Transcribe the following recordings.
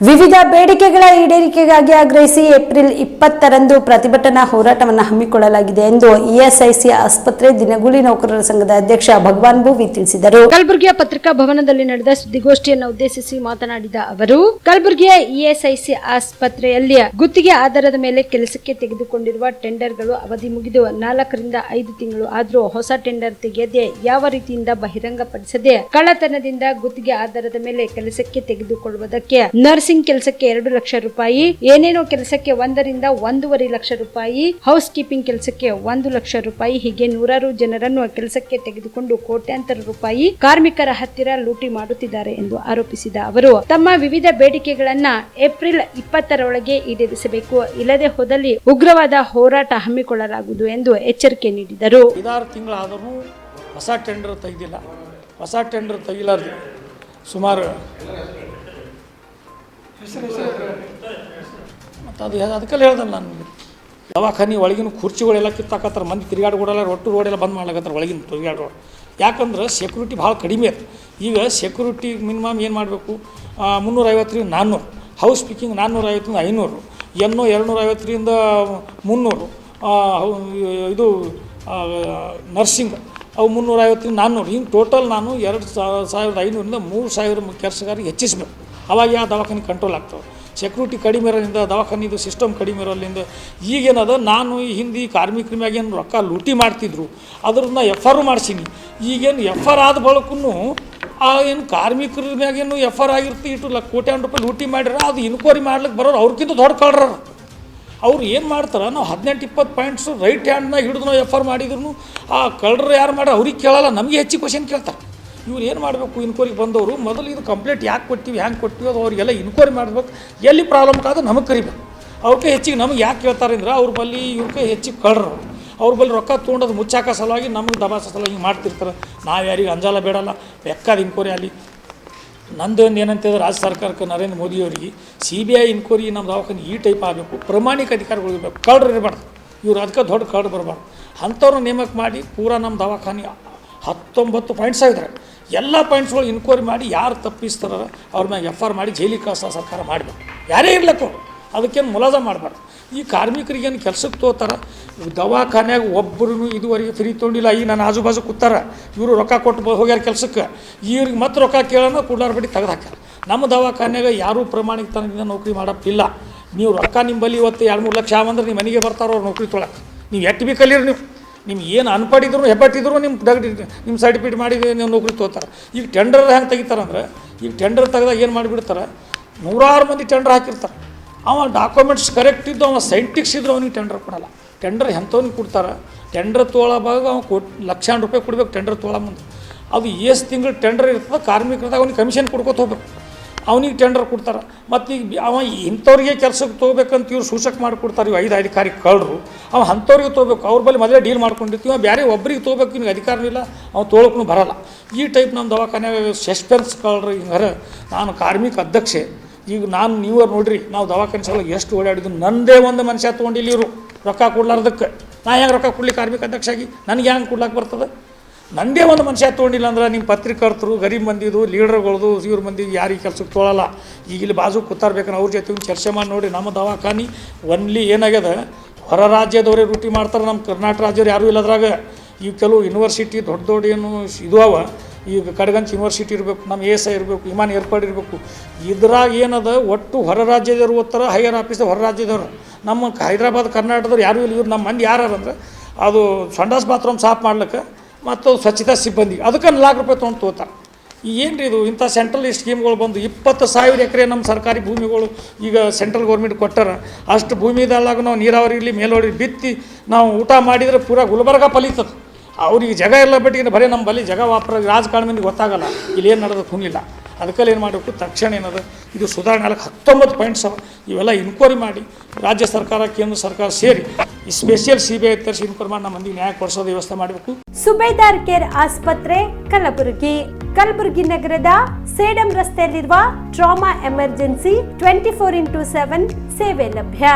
ವಿವಿಧ ಬೇಡಿಕೆಗಳ ಈಡೇರಿಕೆಗಾಗಿ ಆಗ್ರಹಿಸಿ ಏಪ್ರಿಲ್ ಇಪ್ಪತ್ತರಂದು ಪ್ರತಿಭಟನಾ ಹೋರಾಟವನ್ನು ಹಮ್ಮಿಕೊಳ್ಳಲಾಗಿದೆ ಎಂದು ಇಎಸ್ಐಸಿ ಆಸ್ಪತ್ರೆ ದಿನಗೂಲಿ ನೌಕರರ ಸಂಘದ ಅಧ್ಯಕ್ಷ ಭಗವಾನ್ ಭೂವಿ ತಿಳಿಸಿದರು. ಕಲಬುರಗಿಯ ಪತ್ರಿಕಾ ಭವನದಲ್ಲಿ ನಡೆದ ಸುದ್ದಿಗೋಷ್ಠಿಯನ್ನು ಉದ್ದೇಶಿಸಿ ಮಾತನಾಡಿದ ಅವರು, ಕಲಬುರಗಿಯ ಇಎಸ್ಐಸಿ ಆಸ್ಪತ್ರೆಯಲ್ಲಿ ಗುತ್ತಿಗೆ ಆಧಾರದ ಮೇಲೆ ಕೆಲಸಕ್ಕೆ ತೆಗೆದುಕೊಂಡಿರುವ ಟೆಂಡರ್ಗಳು ಅವಧಿ ಮುಗಿದು ನಾಲ್ಕರಿಂದ ಐದು ತಿಂಗಳು ಆದರೂ ಹೊಸ ಟೆಂಡರ್ ತೆಗೆಯದೆ ಯಾವ ರೀತಿಯಿಂದ ಬಹಿರಂಗಪಡಿಸದೆ ಕಳ್ಳತನದಿಂದ ಗುತ್ತಿಗೆ ಆಧಾರದ ಮೇಲೆ ಕೆಲಸಕ್ಕೆ ತೆಗೆದುಕೊಳ್ಳುವುದಕ್ಕೆ ನರ್ಸಿಂಗ್ ಕೆಲಸಕ್ಕೆ ಎರಡು ಲಕ್ಷ ರೂಪಾಯಿ, ಏನೇನೋ ಕೆಲಸಕ್ಕೆ ಒಂದರಿಂದ ಒಂದೂವರೆ ಲಕ್ಷ ರೂಪಾಯಿ ಹೌಸ್ ಕೀಪಿಂಗ್ ಕೆಲಸಕ್ಕೆ ಒಂದು ಲಕ್ಷ ರೂಪಾಯಿ, ಹೀಗೆ ನೂರಾರು ಜನರನ್ನು ಕೆಲಸಕ್ಕೆ ತೆಗೆದುಕೊಂಡು ಕೋಟ್ಯಾಂತರ ರೂಪಾಯಿ ಕಾರ್ಮಿಕರ ಹತ್ತಿರ ಲೂಟಿ ಮಾಡುತ್ತಿದ್ದಾರೆ ಎಂದು ಆರೋಪಿಸಿದ ಅವರು. ತಮ್ಮ ವಿವಿಧ ಬೇಡಿಕೆಗಳನ್ನ ಏಪ್ರಿಲ್ ಇಪ್ಪತ್ತರೊಳಗೆ ಈಡೇರಿಸಬೇಕು, ಇಲ್ಲದೆ ಹೋದಲ್ಲಿ ಉಗ್ರವಾದ ಹೋರಾಟ ಹಮ್ಮಿಕೊಳ್ಳಲಾಗುವುದು ಎಂದು ಎಚ್ಚರಿಕೆ ನೀಡಿದರು. ತಿಂಗಳಾದರೂ ಹೊಸ ಟೆಂಡರ್ ತೆಗೆದಿಲ್ಲ. ಹೊಸ ಟೆಂಡರ್ ತೆಗಿಲಾರ್ದು. ಸುಮಾರು ಮತ್ತು ಅದು ಅದಕ್ಕೆಲ್ಲ ಹೇಳ್ದಲ್ಲ ನಾನು ದವಾಖಾನೆ ಒಳಗಿನ ಕುರ್ಚಿಗಳೆಲ್ಲ ಕಿತ್ತಾಕತ್ತಾರ, ಮಂದಿ ತಿರುಗಾಡ್ಕೊಡಲ್ಲ ಒಟ್ಟು ರೋಡೆಲ್ಲ ಬಂದ್ ಮಾಡ್ಲಕತ್ತಾರ ಒಳಗಿನ ತಿರುಗಾಡೋ ಯಾಕಂದ್ರೆ ಸೆಕ್ಯೂರಿಟಿ ಭಾಳ ಕಡಿಮೆ ಅದು. ಈಗ ಸೆಕ್ಯೂರಿಟಿ ಮಿನಿಮಮ್ ಏನು ಮಾಡಬೇಕು? ಮುನ್ನೂರೈವತ್ತರಿಂದ ನಾನ್ನೂರು ಹೌಸ್ ಸ್ಪೀಕಿಂಗ್ ನಾನ್ನೂರೈವತ್ತರಿಂದ ಐನೂರು. ಎನ್ನೋ ಎರಡುನೂರೈವತ್ತರಿಂದ ಮುನ್ನೂರು. ಇದು ನರ್ಸಿಂಗ್ ಅವು ಮುನ್ನೂರೈವತ್ತರಿಂದ ನಾನ್ನೂರು ಹಿಂಗೆ ಟೋಟಲ್ ನಾನು ಎರಡು ಸಾವಿರದ ಐನೂರಿಂದ ಮೂರು ಸಾವಿರ ಕೆಲಸಗಾರಿಗೆ ಹೆಚ್ಚಿಸ್ಬೇಕು. ಅವಾಗ ಯಾವ ದವಾಖಾನೆ ಕಂಟ್ರೋಲ್ ಆಗ್ತವೆ ಸೆಕ್ಯೂರಿಟಿ ಕಡಿಮೆ ಇರೋದ್ರಿಂದ ದವಾಖಾನಿದು ಸಿಸ್ಟಮ್ ಕಡಿಮೆ ಇರೋದ್ರಿಂದ ಈಗೇನದ, ನಾನು ಈ ಹಿಂದಿ ಕಾರ್ಮಿಕರ ಮ್ಯಾಗೇನು ರೊಕ್ಕ ಲೂಟಿ ಮಾಡ್ತಿದ್ರು ಅದ್ರನ್ನ ಎಫ್ ಆರು ಮಾಡ್ಸೀನಿ. ಈಗೇನು ಎಫ್ ಆರ್ ಆದ ಬಳಕೂ ಆ ಏನು ಕಾರ್ಮಿಕರ ಮ್ಯಾಗೇನು ಎಫ್ ಆರ್ ಆಗಿರ್ತಿ, ಇಟ್ಟು ಲ ಕೋಟ್ಯಾನ್ ರೂಪಾಯಿ ಲೂಟಿ ಮಾಡಿರ, ಅದು ಇನ್ಕ್ವೈರಿ ಮಾಡ್ಲಿಕ್ಕೆ ಬರೋರು ಅವ್ರಿಗಿಂತ ದೊಡ್ಡ ಕಳ್ರ ಅವ್ರು ಏನು ಮಾಡ್ತಾರೆ, ನಾವು ಹದಿನೆಂಟು ಇಪ್ಪತ್ತು ಪಾಯಿಂಟ್ಸು ರೈಟ್ ಹ್ಯಾಂಡ್ನಾಗ ಹಿಡಿದು ನಾವು ಎಫ್ ಆರ್ ಮಾಡಿದ್ರು ಆ ಕಳ್ಳರು ಯಾರು ಮಾಡ್ಯಾರ ಅವ್ರಿಗೆ ಕೇಳಲ್ಲ, ನಮಗೆ ಹೆಚ್ಚಿಗೆ ಕ್ವಶನ್ ಕೇಳ್ತಾರೆ. ಇವ್ರು ಏನು ಮಾಡಬೇಕು? ಇನ್ಕ್ವೈರಿಗೆ ಬಂದವರು, ಮೊದಲು ಇದು ಕಂಪ್ಲೇಂಟ್ ಯಾಕೆ ಕೊಟ್ಟಿವಿ ಹ್ಯಾಂಗೆ ಕೊಟ್ಟಿವಿ ಅದು ಅವ್ರಿಗೆಲ್ಲ ಇನ್ಕ್ವೈರಿ ಮಾಡಬೇಕು. ಎಲ್ಲಿ ಪ್ರಾಬ್ಲಮ್ ಕಾದ್ರೆ ನಮಗೆ ಕರಿಬೇಕು. ಅವ್ರಿಗೆ ಹೆಚ್ಚಿಗೆ ನಮಗೆ ಯಾಕೆ ಕೇಳ್ತಾರೆ ಅಂದ್ರೆ, ಅವ್ರ ಬಲ್ಲಿ ಇವ್ರಿಗೆ ಹೆಚ್ಚಿಗೆ ಕಳ್ರು. ಅವ್ರ ಬಲ್ಲಿ ರೊಕ್ಕ ತೊಗೊಂಡದು ಮುಚ್ಚಾಕ ಸಲುವಾಗಿ ನಮಗೆ ದಬಾಸ ಸಲುವಾಗಿ ಮಾಡ್ತಿರ್ತಾರೆ. ನಾವು ಯಾರಿಗೆ ಅಂಜಾಲ ಬೇಡಲ್ಲ. ಬೆಕ್ಕಾದ ಇನ್ಕ್ವೈರಿ ಅಲ್ಲಿ. ನಂದು ಒಂದು ಏನಂತಿದ್ರೆ ರಾಜ್ಯ ಸರ್ಕಾರಕ್ಕೆ ನರೇಂದ್ರ ಮೋದಿಯವರಿಗೆ ಸಿ ಬಿ ಐ ಇನ್ಕ್ವೈರಿ ನಮ್ಮ ದವಾಖಾನೆ ಈ ಟೈಪ್ ಆಗಬೇಕು. ಪ್ರಾಮಾಣಿಕ ಅಧಿಕಾರಿಗಳು ಇರಬೇಕು. ಕಳ್ಳರು ಇರಬಾರ್ದು. ಇವ್ರು ಅದಕ್ಕೆ ದೊಡ್ಡ ಕಳ್ಳರು ಬರಬಾರ್ದು. ಅಂಥವ್ರನ್ನ ನೇಮಕ ಮಾಡಿ ಪೂರಾ ನಮ್ಮ ದವಾಖಾನೆ ಹತ್ತೊಂಬತ್ತು ಪಾಯಿಂಟ್ಸ್ ಆಗಿದ್ದಾರೆ ಎಲ್ಲ ಪಾಯಿಂಟ್ಸ್ಗಳು ಇನ್ಕ್ವೈರಿ ಮಾಡಿ ಯಾರು ತಪ್ಪಿಸ್ತಾರ ಅವ್ರ ಮ್ಯಾಗ ಎಫ್ ಆರ್ ಮಾಡಿ ಜೈಲಿಗೆ ಕಳಿಸೋ ಸರ್ಕಾರ ಮಾಡಬೇಕು. ಯಾರೇ ಇರ್ಲಕ್ಕ ಅದಕ್ಕೇನು ಮುಲಾಜ ಮಾಡಬಾರ್ದು. ಈ ಕಾರ್ಮಿಕರಿಗೇನು ಕೆಲ್ಸಕ್ಕೆ ತೋತಾರ? ದವಾಖಾನ್ಯಾಗ ಒಬ್ಬರು ಇದುವರೆಗೆ ಫ್ರೀ ತೊಗೊಂಡಿಲ್ಲ. ಈಗ ನನ್ನ ಆಜು ಬಾಜು ಕೂತಾರ. ಇವರು ರೊಕ್ಕ ಕೊಟ್ಟು ಹೋಗ್ಯಾರ ಕೆಲ್ಸಕ್ಕೆ. ಇವ್ರಿಗೆ ಮತ್ತೆ ರೊಕ್ಕ ಕೇಳೋಣ ಕೂಡಲಾರ ಬಡ್ಡಿ ತೆಗೆದಾಕ್ಯಾರ ನಮ್ಮ ದವಾಖಾನ್ಯಾಗ ಯಾರೂ ಪ್ರಮಾಣಿಕತನದಿಂದ ನೌಕರಿ ಮಾಡೋಕ್ಕಿಲ್ಲ ನೀವು ರೊಕ್ಕ ನಿಂಬಲ್ಲಿ ಇವತ್ತು ಎರಡು ಮೂರು ಲಕ್ಷ ಆವಂದ್ರೆ ನಿಮ್ಮ ಮನೆಗೆ ಬರ್ತಾರೋ ನೌಕರಿ ತೊಳಕ್ಕೆ ನೀವು ಎಟ್ಟು ಬಿ ಕಲೀರಿ ನೀವು. ನಿಮ್ಗೆ ಏನು ಅನ್ಪಡಿದ್ರು, ಹೆಬ್ಬಟ್ಟಿದ್ರು ನಿಮ್ಮ ಡಗಡಿ ನಿಮ್ಮ ಸರ್ಟಿಫಿಕೇಟ್ ಮಾಡಿ ನೀವು ನೌಕರಿ ತೊಗೋತಾರೆ? ಈಗ ಟೆಂಡರ್ ಹೆಂಗೆ ತೆಗಿತಾರಂದ್ರೆ ಈಗ ಟೆಂಡರ್ ತೆಗೆದಾಗ ಏನು ಮಾಡಿಬಿಡ್ತಾರೆ? ನೂರಾರು ಮಂದಿ ಟೆಂಡರ್ ಹಾಕಿರ್ತಾರೆ. ಅವ ಡಾಕ್ಯುಮೆಂಟ್ಸ್ ಕರೆಕ್ಟ್ ಇದ್ದು ಅವ ಸೈಂಟಿಕ್ಸ್ ಇದ್ರು ಅವ್ನಿಗೆ ಟೆಂಡರ್ ಕೊಡಲ್ಲ. ಟೆಂಡರ್ ಎಂಥವ್ನಿಗೆ ಕೊಡ್ತಾರೆ? ಟೆಂಡರ್ ತೊಗೊಳಬಾಗ ಅವ ಕೊಟ್ಟು ಲಕ್ಷಾಂತರ ರೂಪಾಯಿ ಕೊಡ್ಬೇಕು ಟೆಂಡರ್ ತೊಗೊಳ ಮುಂದೆ. ಅದು ಎಷ್ಟು ತಿಂಗಳು ಟೆಂಡರ್ ಇರ್ತದೆ, ಕಾರ್ಮಿಕರದಾಗ ಅವ್ನಿಗೆ ಕಮಿಷನ್ ಕೊಡ್ಕೊತ ಹೋಗ್ಬೇಕು. ಅವನಿಗೆ ಟೆಂಡರ್ ಕೊಡ್ತಾರೆ. ಮತ್ತು ಈಗ ಅವ ಇಂಥವ್ರಿಗೆ ಕೆಲಸಕ್ಕೆ ತೊಗೋಬೇಕಂತ ಇವ್ರು ಸೂಚಕ ಮಾಡಿಕೊಡ್ತಾರೆ, ಇವು ಐದು ಅಧಿಕಾರಿ ಕಳ್ಳರು ಅವ ಅಂಥವ್ರಿಗೆ ತೊಗೋಬೇಕು. ಅವ್ರ ಬಳಿ ಮೊದಲೇ ಡೀಲ್ ಮಾಡ್ಕೊಂಡಿರ್ತೀವಿ. ಅವ ಬೇರೆ ಒಬ್ಬರಿಗೆ ತೊಗೋಬೇಕು ನಿಮ್ಗೆ ಅಧಿಕಾರನಿಲ್ಲ ಅವ್ನು ತೊಗೊಳಕ್ಕೂ ಬರಲ್ಲ. ಈ ಟೈಪ್ ನಮ್ಮ ದವಾಖಾನೆ ಸಸ್ಪೆನ್ಸ್ ಕಳ್ಳರು ಹಿಂಗಾರೆ. ನಾನು ಕಾರ್ಮಿಕ ಅಧ್ಯಕ್ಷೆ. ಈಗ ನಾನು ನೀವು ನೋಡ್ರಿ, ನಾವು ದವಾಖಾನೆ ಸಲ ಎಷ್ಟು ಓಡಾಡಿದ್ರು ನಂದೇ ಒಂದು ಮನುಷ್ಯ ತೊಗೊಂಡಿಲ್ಲ ಇವರು. ರೊಕ್ಕ ಕೊಡ್ಲಾರ್ದಕ್ಕೆ. ನಾ ಹೆಂಗೆ ರೊಕ್ಕ ಕೊಡ್ಲಿ ಕಾರ್ಮಿಕ ಅಧ್ಯಕ್ಷ ಆಗಿ? ನನಗೆ ಹೆಂಗೆ ಕೊಡ್ಲಾಕ ಬರ್ತದೆ? ನಂದೇ ಒಂದು ಮನುಷ್ಯ ತೊಗೊಂಡಿಲ್ಲ ಅಂದ್ರೆ ನಿಮ್ಮ ಪತ್ರಿಕರ್ತರು, ಗರೀಬ್ ಮಂದಿದು, ಲೀಡರ್ಗಳದು, ಇವ್ರ ಮಂದಿ ಯಾರಿಗೆ ಕೆಲಸಕ್ಕೆ ತೊಗೊಳಲ್ಲ ಈಗ ಇಲ್ಲಿ ಬಾಜು ಕೂತಾರ್ಬೇಕಂದ್ರೆ ಅವ್ರ ಜೊತೆ ಚರ್ಚೆ ಮಾಡಿ ನೋಡಿ ನಮ್ಮ ದವಾಖಾನಿ ಒನ್ಲಿ ಏನಾಗ್ಯದ? ಹೊರ ರಾಜ್ಯದವರೇ ರೂಟಿ ಮಾಡ್ತಾರೆ ನಮ್ಮ ಕರ್ನಾಟಕ ರಾಜ್ಯವ್ರು ಯಾರೂ ಇಲ್ಲದ್ರಾಗ ಈಗ ಕೆಲವು ಯೂನಿವರ್ಸಿಟಿ ದೊಡ್ಡ ದೊಡ್ಡ ಏನು ಇದು ಅವ ಈಗ ಕಡಗಂಚ್ ಯೂನಿವರ್ಸಿಟಿ ಇರಬೇಕು ನಮ್ಮ ಎಸ್ ಐ ಇರಬೇಕು, ವಿಮಾನ ಏರ್ಪಾಡು ಇರಬೇಕು. ಇದ್ರಾಗ ಏನದ? ಒಟ್ಟು ಹೊರ ರಾಜ್ಯದವ್ರು ಓದ್ತಾರೆ ಹೈಯರ್ ಆಫೀಸ್ ಹೊರ ರಾಜ್ಯದವ್ರು. ನಮ್ಮ ಹೈದ್ರಾಬಾದ್, ಕರ್ನಾಟಕದವ್ರು ಯಾರೂ ಇಲ್ಲ, ಇವ್ರು ನಮ್ಮ ಮಂದಿ ಯಾರು ಅಂದ್ರೆ, ಅದು ಸಂಡಾಸ್ ಬಾತ್ರೂಮ್ ಸಾಫ್ ಮಾಡ್ಲಿಕ್ಕೆ ಮತ್ತು ಸ್ವಚ್ಛತಾ ಸಿಬ್ಬಂದಿ. ಅದಕ್ಕೆ ನಾಲ್ಕು ರೂಪಾಯಿ ತೊಗೊಂಡು ತೋತಾರೆ ಏನು ರೀ ಇದು? ಇಂಥ ಸೆಂಟ್ರಲ್ ಸ್ಕೀಮ್ಗಳು ಬಂದು ಇಪ್ಪತ್ತು ಸಾವಿರ ಎಕರೆ ನಮ್ಮ ಸರ್ಕಾರಿ ಭೂಮಿಗಳು ಈಗ ಸೆಂಟ್ರಲ್ ಗೌರ್ಮೆಂಟ್ ಕೊಟ್ಟಾರ. ಅಷ್ಟು ಭೂಮಿದಲ್ಲಾಗ ನಾವು ನೀರಾವರಿ ಇರಲಿ ಮೇಲೋಡಿ ಬಿತ್ತಿ ನಾವು ಊಟ ಮಾಡಿದರೆ ಪೂರಾ ಗುಲ್ಬರ್ಗ ಫಲಿತದೆ. ಅವ್ರಿಗೆ ಜಗ ಎಲ್ಲ ಬಿಟ್ಟಿಗೆ ಬರೀ ನಮ್ಮ ಬಳಿ ಜಗ ವಾಪರ ರಾಜಕಾರಣ ಗೊತ್ತಾಗಲ್ಲ. ಇಲ್ಲಿ ಏನು ನಡೆದು ಕುನಿಲ್ಲ ಅದಕ್ಕಲ್ಲಿ ಏನು ಮಾಡಬೇಕು? ತಕ್ಷಣ ಏನದು? ಇದು ಸುಧಾರಣೆ ಹತ್ತೊಂಬತ್ತು ಪಾಯಿಂಟ್ಸ್ ಇವೆಲ್ಲ ಇನ್ಕ್ವೈರಿ ಮಾಡಿ ರಾಜ್ಯ ಸರ್ಕಾರ, ಕೇಂದ್ರ ಸರ್ಕಾರ ಸೇರಿ ಸ್ಪೆಷಲ್ ಸಿಬಿಐ ತರಿಸಿ ಇನ್ಕ್ವೈರಿ ಮಾಡಿ ನಮ್ಮ ಮಂದಿಗೆ ನ್ಯಾಯ ಕೊಡಿಸೋದು ವ್ಯವಸ್ಥೆ ಮಾಡಬೇಕು. ಸುಬೇದಾರ್ ಕೇರ್ ಆಸ್ಪತ್ರೆ, ಕಲಬುರಗಿ. ಕಲಬುರಗಿ ನಗರದ ಸೇಡಂ ರಸ್ತೆಯಲ್ಲಿರುವ trauma emergency twenty four into seven ಸೇವೆ ಲಭ್ಯ.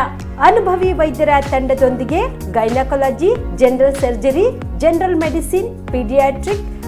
ಅನುಭವಿ ವೈದ್ಯರ ತಂಡದೊಂದಿಗೆ gynaecology, general surgery, general medicine, paediatric